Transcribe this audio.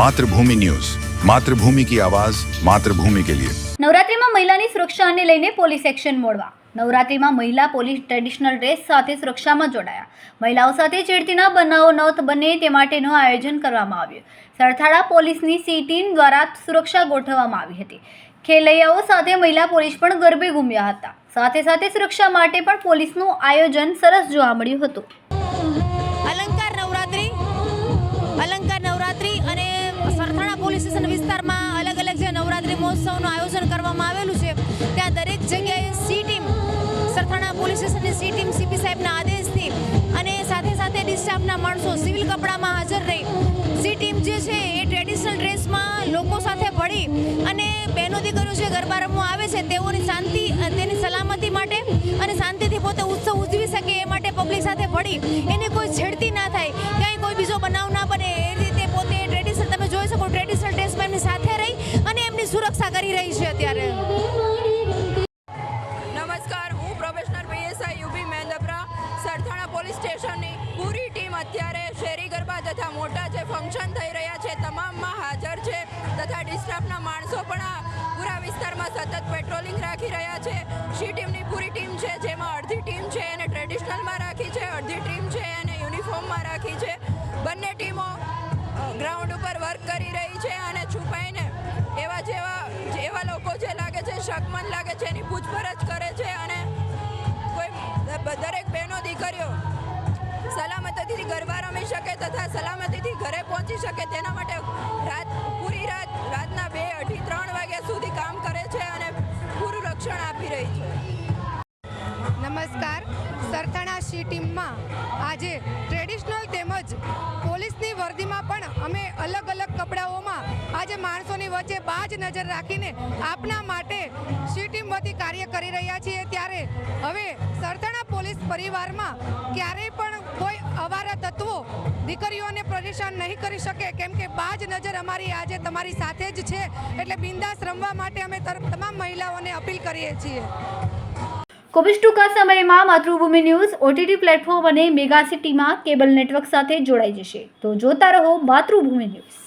Mathrubhumi news. Mathrubhumi કી આવાજ માતૃભૂમિ કે લિયે. નવરાત્રીમાં મહિલાની સુરક્ષાને લઈને પોલીસ એક્શન મોડવા. નવરાત્રીમાં મહિલા પોલીસ ટ્રેડિશનલ ડ્રેસ સાથે સુરક્ષામાં જોડાયા. મહિલાઓ સાથે છેડતીના બનાવો ન બને તે માટેનું આયોજન કરવામાં આવ્યું. સરથાડા પોલીસની સી ટીમ દ્વારા સુરક્ષા ગોઠવવામાં આવી હતી. ખેલૈયાઓ સાથે મહિલા પોલીસ પણ ગરબે ઘૂમ્યા હતા. સાથે સાથે સુરક્ષા માટે પણ પોલીસનું આયોજન સરસ જોવા મળ્યું હતું. અલંકાર સ્ટેશન વિસ્તારમાં અલગ અલગ જે નવરાત્રિ મહોત્સવનું આયોજન કરવામાં આવેલું છે, ત્યાં દરેક જગ્યાએ સી ટીમ, સરથાણા પોલીસ સ્ટેશનની સી ટીમ સીપી સાહેબના આદેશથી અને સાથે સાથે ડિસ્ટાફના માણસો સિવિલ કપડામાં હાજર રહી. સી ટીમ જે છે એ ટ્રેડિશનલ ડ્રેસમાં લોકો સાથે ભળી અને બહેનો દીકરીઓ જે ગરબા રમવા આવે છે, તેઓની શાંતિ, તેની સલામતી માટે અને શાંતિથી પોતે ઉત્સવ ઉજવી શકે એ માટે પબ્લિક સાથે ભળી. એને કોઈ છેડતી એમની સાથે રહી અને એમની સુરક્ષા કરી રહી છે અત્યારે. નમસ્કાર, હું professional PSI U P Mendapara Sarthana police સ્ટેશનની પૂરી ટીમ અત્યારે શેરી ગરબા તથા મોટા જે ફંક્શન થઈ રહ્યા છે, તમામમાં હાજર છે તથા ડિસ્ટાફના માણસો પણ આ પૂરા વિસ્તારમાં સતત પેટ્રોલિંગ રાખી રહ્યા છે. શી ટીમની પૂરી ટીમ છે, જેમાં અડધી ટીમ છે એને ટ્રેડિશનલમાં રાખી છે, અડધી ટીમ છે એને યુનિફોર્મમાં રાખી છે. બંને ટીમો ગ્રાઉન્ડ ઉપર વર્ક કરી રહી છે લાગે છે, એની પૂછપરછ કરે છે અને કોઈ દરેક બહેનો દીકરીઓ સલામતીથી ગરબા રમી શકે તથા સલામતીથી ઘરે પહોંચી શકે તેના માટે રાત, પૂરી રાત, રાતના બે અઢી ત્રણ વાગ્યા સુધી કામ કરે છે અને પૂરું રક્ષણ આપી રહી છે. નમસ્કાર. સરથાણા સી ટીમમાં આજે ટ્રેડિશનલ તેમજ પોલીસની વર્દીમાં પણ અમે અલગ અલગ કપડાઓમાં આજે માણસોની વચ્ચે બાજ નજર રાખીને આપના માટે સી વતી કાર્ય કરી રહ્યા છીએ. ત્યારે હવે સરથાણા પોલીસ પરિવારમાં ક્યારેય પણ કોઈ અવારા તત્વો દીકરીઓને પરેશાન નહીં કરી શકે. કેમ કે બાજ નજર અમારી આજે તમારી સાથે જ છે. એટલે બિંદાસ રમવા માટે અમે તમામ મહિલાઓને અપીલ કરીએ છીએ. કોવિડ ટૂંકા સમયમાં માતૃભૂમિ ન્યૂઝ, ઓટીટી પ્લેટફોર્મ અને મેગા સિટીમાં કેબલ નેટવર્ક સાથે જોડાઈ જશે. તો જોતા રહો માતૃભૂમિ ન્યૂઝ.